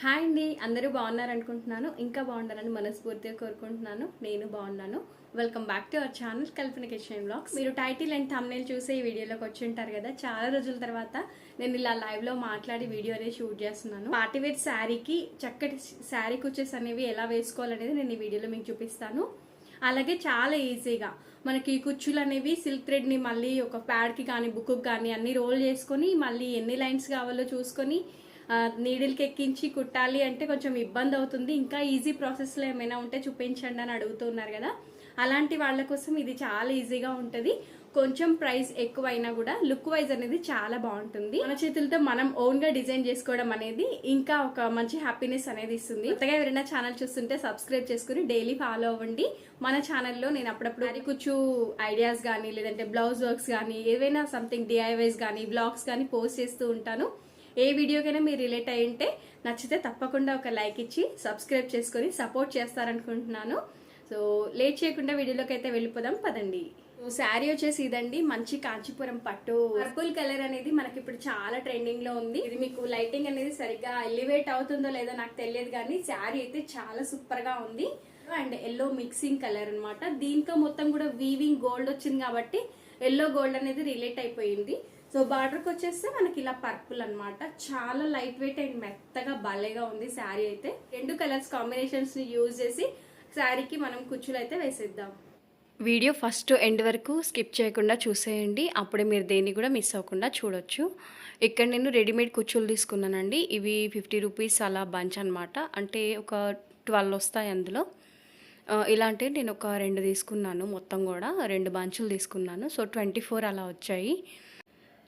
Hi అండి అందరూ బాగున్నారు అనుకుంటున్నాను. ఇంకా బాగుండాలని మనస్ఫూర్తిగా కోరుకుంటున్నాను. నేను బాగున్నాను. Welcome back to our channel Kalpana Kishan vlogs మీరు టైటిల్ అండ్ thumbnail చూసే ఈ వీడియోలోకి వచ్చి ఉంటారు కదా చాలా రోజుల తర్వాత నేను ఇలా లైవ్లో మాట్లాడి వీడియో అనేది షూట్ చేస్తున్నాను. పార్టీవేర్ శారీకి చక్కటి శారీ కుచెస్ అనేవి ఎలా వేసుకోవాలనేది నేను ఈ వీడియోలో మీకు చూపిస్తాను. అలాగే చాలా ఈజీగా మనకి కుచ్చులు అనేవి సిల్క్ థ్రెడ్ని మళ్ళీ ఒక ప్యాడ్కి కానీ బుక్కి కానీ అన్ని రోల్ చేసుకొని మళ్ళీ ఎన్ని లైన్స్ కావాలో చూసుకొని నీడిల్కి ఎక్కించి కుట్టాలి అంటే కొంచెం ఇబ్బంది అవుతుంది. ఇంకా ఈజీ ప్రాసెస్లో ఏమైనా ఉంటే చూపించండి అని అడుగుతున్నారు కదా. అలాంటి వాళ్ళ కోసం ఇది చాలా ఈజీగా ఉంటుంది. కొంచెం ప్రైస్ ఎక్కువైనా కూడా లుక్ వైజ్ అనేది చాలా బాగుంటుంది. మన చేతులతో మనం ఓన్గా డిజైన్ చేసుకోవడం అనేది ఇంకా ఒక మంచి హ్యాపీనెస్ అనేది ఇస్తుంది. కొత్తగా ఎవరైనా ఛానల్ చూస్తుంటే సబ్స్క్రైబ్ చేసుకుని డైలీ ఫాలో అవ్వండి. మన ఛానల్లో నేను అప్పుడప్పుడు అరికుచ్చు ఐడియాస్ కానీ లేదంటే బ్లౌజ్ వర్క్స్ కానీ ఏవైనా సంథింగ్ డిఐవైస్ కానీ బ్లాగ్స్ కానీ పోస్ట్ చేస్తూ ఉంటాను. ఏ వీడియోకైనా మీరు రిలేట్ అయి ఉంటే నచ్చితే తప్పకుండా ఒక లైక్ ఇచ్చి సబ్స్క్రైబ్ చేసుకొని సపోర్ట్ చేస్తారనుకుంటున్నాను. సో లేట్ చేయకుండా వీడియోలోకి అయితే వెళ్ళిపోదాం పదండి. శారీ వచ్చేసి ఇదండి మంచి కాంచీపురం పట్టు. పర్పుల్ కలర్ అనేది మనకి ఇప్పుడు చాలా ట్రెండింగ్లో ఉంది. ఇది మీకు లైటింగ్ అనేది సరిగ్గా ఎలివేట్ అవుతుందో లేదో నాకు తెలియదు కానీ శారీ అయితే చాలా సూపర్గా ఉంది. అండ్ ఎల్లో మిక్సింగ్ కలర్ అనమాట దీంతో మొత్తం కూడా వీవింగ్ గోల్డ్ వచ్చింది కాబట్టి ఎల్లో గోల్డ్ అనేది రిలేట్ అయిపోయింది. సో బార్డర్కి వచ్చేస్తే మనకి ఇలా పర్పుల్ అన్నమాట. చాలా లైట్ వెయిట్ అండ్ మెత్తగా భలేగా ఉంది శారీ అయితే. రెండు కలర్స్ కాంబినేషన్స్ని యూజ్ చేసి శారీకి మనం కుచ్చులు అయితే వేసేద్దాం. వీడియో ఫస్ట్ ఎండ్ వరకు స్కిప్ చేయకుండా చూసేయండి. అప్పుడే మీరు దేన్ని కూడా మిస్ అవ్వకుండా చూడొచ్చు. ఇక్కడ నేను రెడీమేడ్ కుచ్చులు తీసుకున్నానండి. ఇవి ఫిఫ్టీ రూపీస్ అలా బంచ్ అనమాట అంటే ఒక ట్వెల్వ్ వస్తాయి అందులో. ఇలాంటి ఇలాంటివి నేను ఒక రెండు తీసుకున్నాను. మొత్తం కూడా రెండు బంచులు తీసుకున్నాను. సో ట్వంటీ ఫోర్ అలా వచ్చాయి.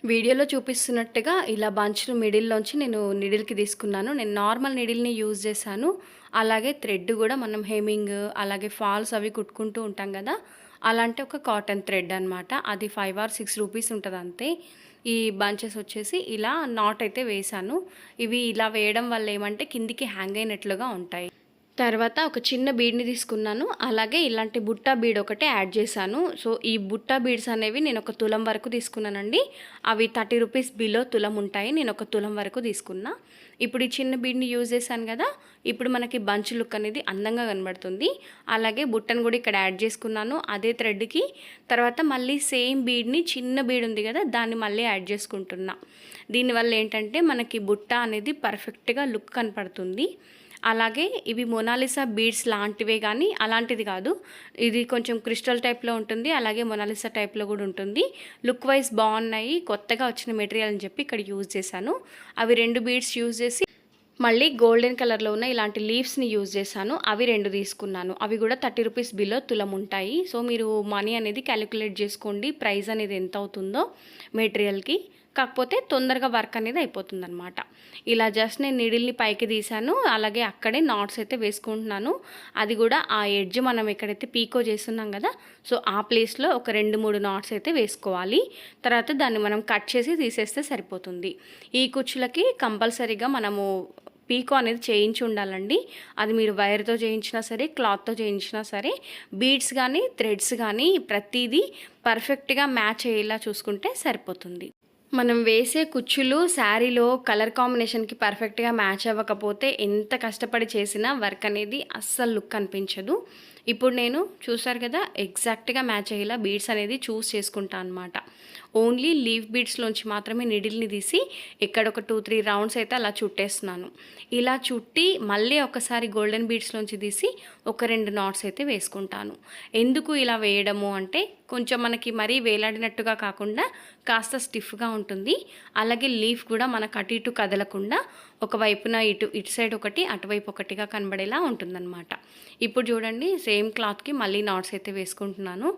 వీడియోలో చూపిస్తున్నట్టుగా ఇలా బంచ్లు మిడిల్లోంచి నేను నిడిల్కి తీసుకున్నాను. నేను నార్మల్ నిడిల్ని యూజ్ చేశాను. అలాగే థ్రెడ్ కూడా మనం హెమింగ్ అలాగే ఫాల్స్ అవి కుట్టుకుంటూ ఉంటాం కదా అలాంటి ఒక కాటన్ థ్రెడ్ అనమాట అది ఫైవ్ ఆర్ సిక్స్ రూపీస్ ఉంటుంది అంతే. ఈ బంచెస్ వచ్చేసి ఇలా నాట్ అయితే వేశాను. ఇవి ఇలా వేయడం వల్ల ఏమంటే కిందికి హ్యాంగ్ అయినట్లుగా ఉంటాయి. తర్వాత ఒక చిన్న బీడ్ని తీసుకున్నాను. అలాగే ఇలాంటి బుట్ట బీడ్ ఒకటి యాడ్ చేశాను. సో ఈ బుట్ట బీడ్స్ అనేవి నేను ఒక తులం వరకు తీసుకున్నానండి. అవి థర్టీ రూపీస్ బిలో తులం ఉంటాయి. నేను ఒక తులం వరకు తీసుకున్నా. ఇప్పుడు ఈ చిన్న బీడ్ని యూజ్ చేశాను కదా ఇప్పుడు మనకి బంచ్ లుక్ అనేది అందంగా కనబడుతుంది. అలాగే బుట్టను కూడా ఇక్కడ యాడ్ చేసుకున్నాను. అదే థ్రెడ్కి. తర్వాత మళ్ళీ సేమ్ బీడ్ని చిన్న బీడ్ ఉంది కదా దాన్ని మళ్ళీ యాడ్ చేసుకుంటున్నా. దీనివల్ల ఏంటంటే మనకి బుట్ట అనేది పర్ఫెక్ట్గా లుక్ కనపడుతుంది. అలాగే ఇవి మొనాలిసా బీడ్స్ లాంటివే కానీ అలాంటిది కాదు. ఇది కొంచెం క్రిస్టల్ టైప్లో ఉంటుంది అలాగే మొనాలిసా టైప్లో కూడా ఉంటుంది. లుక్ వైజ్ బాగున్నాయి కొత్తగా వచ్చిన మెటీరియల్ అని చెప్పి ఇక్కడ యూజ్ చేశాను. అవి రెండు బీడ్స్ యూజ్ చేసి మళ్ళీ గోల్డెన్ కలర్లో ఉన్న ఇలాంటి లీవ్స్ని యూజ్ చేశాను. అవి రెండు తీసుకున్నాను. అవి కూడా థర్టీ రూపీస్ బిలో తులం ఉంటాయి. సో మీరు మనీ అనేది క్యాలిక్యులేట్ చేసుకోండి ప్రైస్ అనేది ఎంత అవుతుందో మెటీరియల్కి. కాకపోతే తొందరగా వర్క్ అనేది అయిపోతుంది అనమాట ఇలా జస్ట్ నేను నీడిల్ని పైకి తీసాను అలాగే అక్కడే నాట్స్ అయితే వేసుకుంటున్నాను. అది కూడా ఆ ఎడ్జ్ మనం ఎక్కడైతే పీకో చేస్తున్నాం కదా సో ఆ ప్లేస్లో ఒక రెండు మూడు నాట్స్ అయితే వేసుకోవాలి. తర్వాత దాన్ని మనం కట్ చేసి తీసేస్తే సరిపోతుంది. ఈ కుచ్చులకి కంపల్సరీగా మనము పీకో అనేది చేయించి ఉండాలండి. అది మీరు వైర్తో చేయించినా సరే క్లాత్తో చేయించినా సరే బీడ్స్ కానీ థ్రెడ్స్ కానీ ప్రతిదీ పర్ఫెక్ట్గా మ్యాచ్ అయ్యేలా చూసుకుంటే సరిపోతుంది. మనం వేసే కుచ్చులు శారీలో కలర్ కాంబినేషన్కి పర్ఫెక్ట్గా మ్యాచ్ అవ్వకపోతే ఎంత కష్టపడి చేసినా వర్క్ అనేది అస్సలు లుక్ అనిపించదు. ఇప్పుడు నేను చూసారు కదా ఎగ్జాక్ట్గా మ్యాచ్ అయ్యేలా బీడ్స్ అనేది చూస్ చేసుకుంటా అనమాట ఓన్లీ లీవ్ బీడ్స్లోంచి మాత్రమే నిడిల్ని తీసి ఇక్కడ ఒక టూ త్రీ రౌండ్స్ అయితే అలా చుట్టేస్తున్నాను. ఇలా చుట్టి మళ్ళీ ఒకసారి గోల్డెన్ బీడ్స్లోంచి తీసి ఒక రెండు నాట్స్ అయితే వేసుకుంటాను. ఎందుకు ఇలా వేయడము అంటే కొంచెం మనకి మరీ వేలాడినట్టుగా కాకుండా కాస్త స్టిఫ్గా ఉంటుంది. అలాగే లీఫ్ కూడా మనకు అటు ఇటు కదలకుండా ఒకవైపున ఇటు ఇటు సైడ్ ఒకటి అటువైపు ఒకటిగా కనబడేలా ఉంటుందన్నమాట. ఇప్పుడు చూడండి సేమ్ క్లాత్కి మళ్ళీ నాట్స్ అయితే వేసుకుంటున్నాను.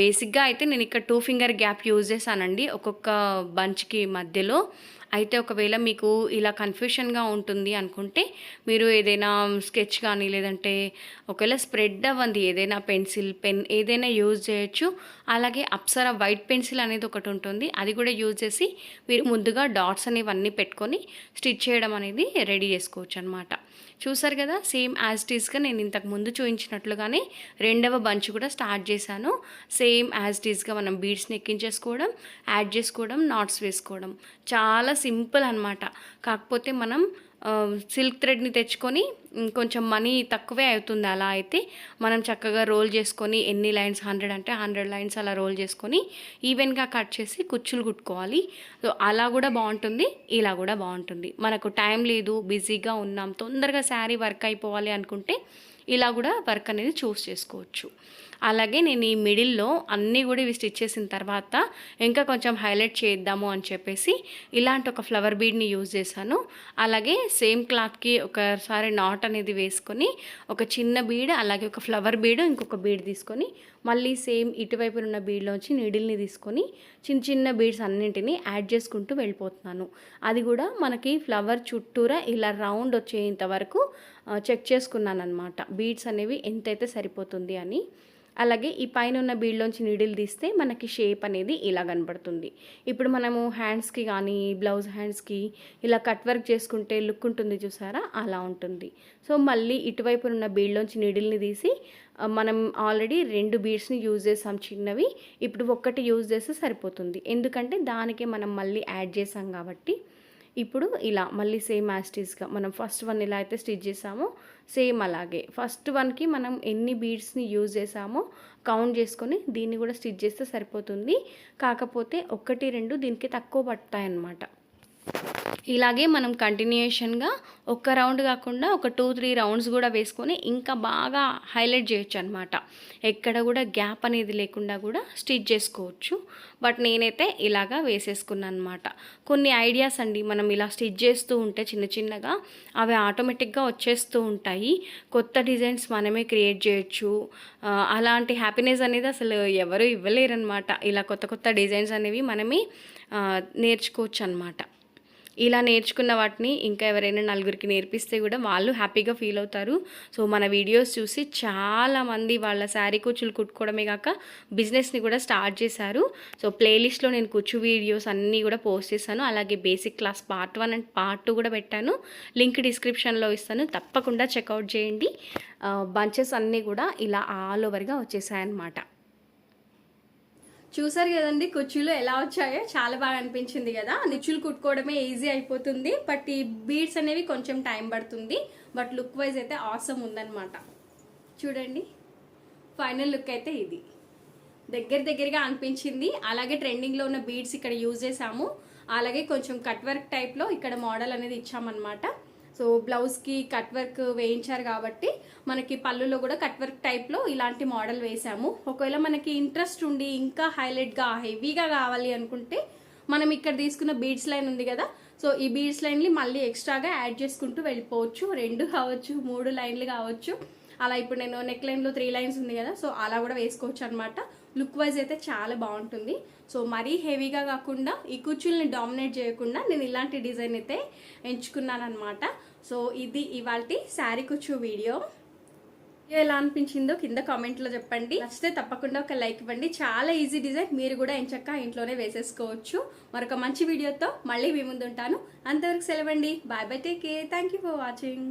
బేసిక్గా అయితే నేను ఇక్కడ టూ ఫింగర్ గ్యాప్ యూజ్ చేశానండి. ఒక్కొక్క బంచ్కి మధ్యలో. అయితే ఒకవేళ మీకు ఇలా కన్ఫ్యూషన్గా ఉంటుంది అనుకుంటే మీరు ఏదైనా స్కెచ్ కానీ లేదంటే ఒకవేళ స్ప్రెడ్ అవ్వంది ఏదైనా పెన్సిల్ పెన్ ఏదైనా యూజ్ చేయొచ్చు. అలాగే అప్సరా వైట్ పెన్సిల్ అనేది ఒకటి ఉంటుంది. అది కూడా యూజ్ చేసి మీరు ముందుగా డాట్స్ అనేవన్నీ పెట్టుకొని స్టిచ్ చేయడం అనేది రెడీ చేసుకోవచ్చు అనమాట చూసారు కదా? సేమ్ యాజ్ టీజ్గా నేను ఇంతకు ముందు చూపించినట్లుగానే రెండవ బంచ్ కూడా స్టార్ట్ చేశాను. సేమ్ యాజ్ టీజ్గా మనం బీడ్స్ని ఎక్కించేసుకోవడం యాడ్ చేసుకోవడం నాట్స్ వేసుకోవడం. చాలా సింపుల్ అనమాట కాకపోతే మనం సిల్క్ థ్రెడ్ని తెచ్చుకొని కొంచెం మనీ తక్కువే అవుతుంది అలా అయితే మనం చక్కగా రోల్ చేసుకొని ఎన్ని లైన్స్ హండ్రెడ్ అంటే హండ్రెడ్ లైన్స్ అలా రోల్ చేసుకొని ఈవెన్గా కట్ చేసి కుచ్చులు కుట్టుకోవాలి. సో అలా కూడా బాగుంటుంది ఇలా కూడా బాగుంటుంది. మనకు టైం లేదు బిజీగా ఉన్నాం తొందరగా శారీ వర్క్ అయిపోవాలి అనుకుంటే ఇలా కూడా వర్క్ అనేది చూస్ చేసుకోవచ్చు. అలాగే నేను ఈ మిడిల్లో అన్నీ కూడా ఇవి స్టిచ్ చేసిన తర్వాత ఇంకా కొంచెం హైలైట్ చేద్దాము అని చెప్పేసి ఇలాంటి ఒక ఫ్లవర్ బీడ్ని యూజ్ చేశాను. అలాగే సేమ్ క్లాత్కి ఒకసారి నాట్ అనేది వేసుకొని ఒక చిన్న బీడ్ అలాగే ఒక ఫ్లవర్ బీడ్ ఇంకొక బీడ్ తీసుకొని మళ్ళీ సేమ్ ఇటువైపు ఉన్న బీడ్లోంచి నీడిల్ని తీసుకొని చిన్న చిన్న బీడ్స్ అన్నింటినీ యాడ్ చేసుకుంటూ వెళ్ళిపోతున్నాను. అది కూడా మనకి ఫ్లవర్ చుట్టూరా ఇలా రౌండ్ వచ్చేంత వరకు చెక్ చేసుకున్నాను అనమాట బీడ్స్ అనేవి ఎంతైతే సరిపోతుంది అని. అలాగే ఈ పైన ఉన్న బీడ్లోంచి నీడిల్ తీస్తే మనకి షేప్ అనేది ఇలా కనబడుతుంది. ఇప్పుడు మనము హ్యాండ్స్కి కానీ బ్లౌజ్ హ్యాండ్స్కి ఇలా కట్ వర్క్ చేసుకుంటే లుక్ ఉంటుంది చూసారా? అలా ఉంటుంది. సో మళ్ళీ ఇటువైపు ఉన్న బీడ్లోంచి నీడిల్ని తీసి మనం ఆల్రెడీ రెండు బీడ్స్ని యూజ్ చేసాం చిన్నవి. ఇప్పుడు ఒక్కటి యూజ్ చేస్తే సరిపోతుంది. ఎందుకంటే దానికే మనం మళ్ళీ యాడ్ చేసాం కాబట్టి ఇప్పుడు ఇలా మళ్ళీ సేమ్ యాస్టీస్గా మనం ఫస్ట్ వన్ ఎలా అయితే స్టిచ్ చేసామో సేమ్ అలాగే. ఫస్ట్ వన్కి మనం ఎన్ని బీడ్స్ని యూజ్ చేసామో కౌంట్ చేసుకొని దీన్ని కూడా స్టిచ్ చేస్తే సరిపోతుంది. కాకపోతే ఒకటి రెండు దీనికి తక్కువ పడతాయి అన్నమాట ఇలాగే మనం కంటిన్యూషన్గా ఒక్క రౌండ్ కాకుండా ఒక టూ త్రీ రౌండ్స్ కూడా వేసుకొని ఇంకా బాగా హైలైట్ చేయొచ్చు అనమాట ఎక్కడ కూడా గ్యాప్ అనేది లేకుండా కూడా స్టిచ్ చేసుకోవచ్చు. బట్ నేనైతే ఇలాగా వేసేసుకున్నాను అనమాట కొన్ని ఐడియాస్ అండి మనం ఇలా స్టిచ్ చేస్తూ ఉంటే చిన్న చిన్నగా అవి ఆటోమేటిక్గా వచ్చేస్తూ ఉంటాయి. కొత్త డిజైన్స్ మనమే క్రియేట్ చేయొచ్చు. అలాంటి హ్యాపీనెస్ అనేది అసలు ఎవరు ఇవ్వలేరనమాట ఇలా కొత్త కొత్త డిజైన్స్ అనేవి మనమే నేర్చుకోవచ్చు అనమాట ఇలా నేర్చుకున్న వాటిని ఇంకా ఎవరైనా నలుగురికి నేర్పిస్తే కూడా వాళ్ళు హ్యాపీగా ఫీల్ అవుతారు. సో మన వీడియోస్ చూసి చాలామంది వాళ్ళ శారీ కూచులు కుట్టుకోవడమే కాక బిజినెస్ని కూడా స్టార్ట్ చేశారు. సో ప్లేలిస్ట్లో నేను కూర్చు వీడియోస్ అన్నీ కూడా పోస్ట్ చేశాను. అలాగే basic class part one and part two కూడా పెట్టాను. లింక్ డిస్క్రిప్షన్లో ఇస్తాను. తప్పకుండా చెక్అవుట్ చేయండి. బంచెస్ అన్నీ కూడా ఇలా ఆల్ ఓవర్గా వచ్చేసాయన్నమాట. చూసారు కదండి కుర్చీలు ఎలా వచ్చాయో చాలా బాగా అనిపించింది కదా. నిచ్చులు కుట్టుకోవడమే ఈజీ అయిపోతుంది బట్ ఈ బీడ్స్ అనేవి కొంచెం టైం పడుతుంది. బట్ లుక్ వైజ్ అయితే ఆసమ్ ఉందనమాట చూడండి ఫైనల్ లుక్ అయితే ఇది. దగ్గర దగ్గరగా అనిపించింది. అలాగే ట్రెండింగ్లో ఉన్న బీడ్స్ ఇక్కడ యూజ్ చేసాము అలాగే కొంచెం కట్ వర్క్ టైప్లో ఇక్కడ మోడల్ అనేది ఇచ్చామన్నమాట. సో బ్లౌజ్కి కట్ వర్క్ వేయించారు కాబట్టి మనకి పళ్ళులో కూడా కట్ వర్క్ టైప్లో ఇలాంటి మోడల్ వేసాము ఒకవేళ మనకి ఇంట్రెస్ట్ ఉండి ఇంకా హైలైట్గా హెవీగా కావాలి అనుకుంటే మనం ఇక్కడ తీసుకున్న బీడ్స్ లైన్ ఉంది కదా సో ఈ బీడ్స్ లైన్లు మళ్ళీ ఎక్స్ట్రాగా యాడ్ చేసుకుంటూ వెళ్ళిపోవచ్చు. రెండు కావచ్చు మూడు లైన్లు కావచ్చు. అలా ఇప్పుడు నేను నెక్ లైన్లో త్రీ లైన్స్ ఉంది కదా సో అలా కూడా వేసుకోవచ్చు అనమాట లుక్ వైజ్ అయితే చాలా బాగుంటుంది. సో మరీ హెవీగా కాకుండా ఈ కుర్చీల్ని డామినేట్ చేయకుండా నేను ఇలాంటి డిజైన్ అయితే ఎంచుకున్నాను అనమాట సో ఇది ఇవాళ శారీ కుచ్చు వీడియో. ఎలా అనిపించిందో కింద కామెంట్లో చెప్పండి. నచ్చితే తప్పకుండా ఒక లైక్ ఇవ్వండి. చాలా ఈజీ డిజైన్ మీరు కూడా ఎంచక్క ఇంట్లోనే వేసేసుకోవచ్చు. మరొక మంచి వీడియోతో మళ్ళీ మీ ముందు ఉంటాను అంతవరకు సెలవండి. Bye bye take care. Thank you for watching.